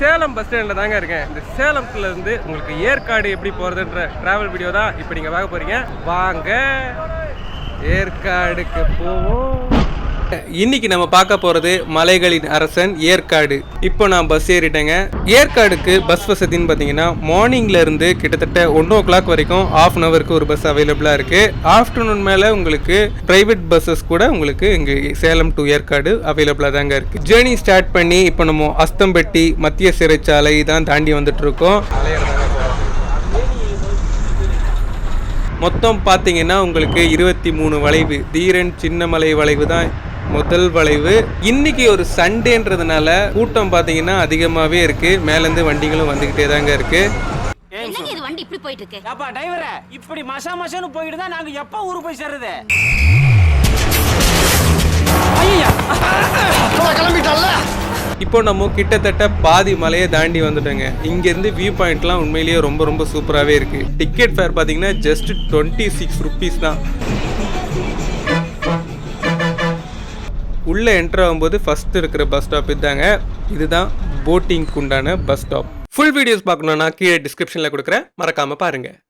Salem bus ஸ்டாண்டில் தாங்க இருக்கேன். இந்த சேலத்துல இருந்து உங்களுக்கு ஏற்காடு எப்படி போகிறதுன்ற ட்ராவல் வீடியோ தான் இப்போ நீங்கள் பார்க்க போகிறீங்க வாங்க. ஏற்காடுக்கு போவோம். இன்னைக்கு நம்ம பார்க்க போகிறது மலைகளின் அரசன் ஏற்காடு. இப்போ நான் பஸ் ஏறிட்டேங்க. ஏற்காடுக்கு பஸ் வசதின்னு பார்த்தீங்கன்னா மார்னிங்ல இருந்து கிட்டத்தட்ட ஒன் ஓ கிளாக் வரைக்கும் ஆஃப் அன் ஹவருக்கு ஒரு பஸ் அவைலபிளாக இருக்கு. ஆஃப்டர்நூன் மேலே உங்களுக்கு பிரைவேட் பஸ்ஸஸ் கூட உங்களுக்கு இங்கே சேலம் டு ஏற்காடு அவைலபிளாக தாங்க இருக்கு. ஜேர்னி ஸ்டார்ட் பண்ணி இப்போ நம்ம அஸ்தம்பட்டி மத்திய சிறைச்சாலை தான் தாண்டி வந்துட்டு இருக்கோம். மொத்தம் பார்த்தீங்கன்னா உங்களுக்கு இருபத்தி மூணு வளைவு. தீரன் சின்னமலை வளைவு தான் முதல் வளைவு. இன்னைக்கு ஒரு சண்டேன்றதுனால கூட்டம் பார்த்தீங்கன்னா அதிகமாகவே இருக்கு. மேலேருந்து வண்டிகளும் வந்துக்கிட்டே தாங்க இருக்கு. இது வண்டி இப்படி போயிட்டு இருக்கு ஏப்பா டிரைவரே இப்படி மசா மசான்னு போயிட்டு தான் நாங்க எப்ப ஊருக்கு போய் சேர்றது? இப்போ நம்ம கிட்டத்தட்ட பாதி மலையை தாண்டி வந்துட்டோங்க. இங்கேருந்து வியூ பாயிண்ட்லாம் உண்மையிலேயே ரொம்ப ரொம்ப சூப்பராகவே இருக்கு. டிக்கெட் ஃபேர் பார்த்தீங்கன்னா ஜஸ்ட் டுவெண்ட்டி சிக்ஸ் ருபீஸ் தான். உள்ளே என்ட்ரு ஆகும்போது ஃபர்ஸ்ட் இருக்கிற பஸ் ஸ்டாப் இதுதாங்க இதுதான் போட்டிங்க்கு உண்டான பஸ் ஸ்டாப் ஃபுல் வீடியோஸ் பார்க்கணுன்னா கீழே டிஸ்கிரிப்ஷனில் கொடுக்குறேன். மறக்காமல் பாருங்கள்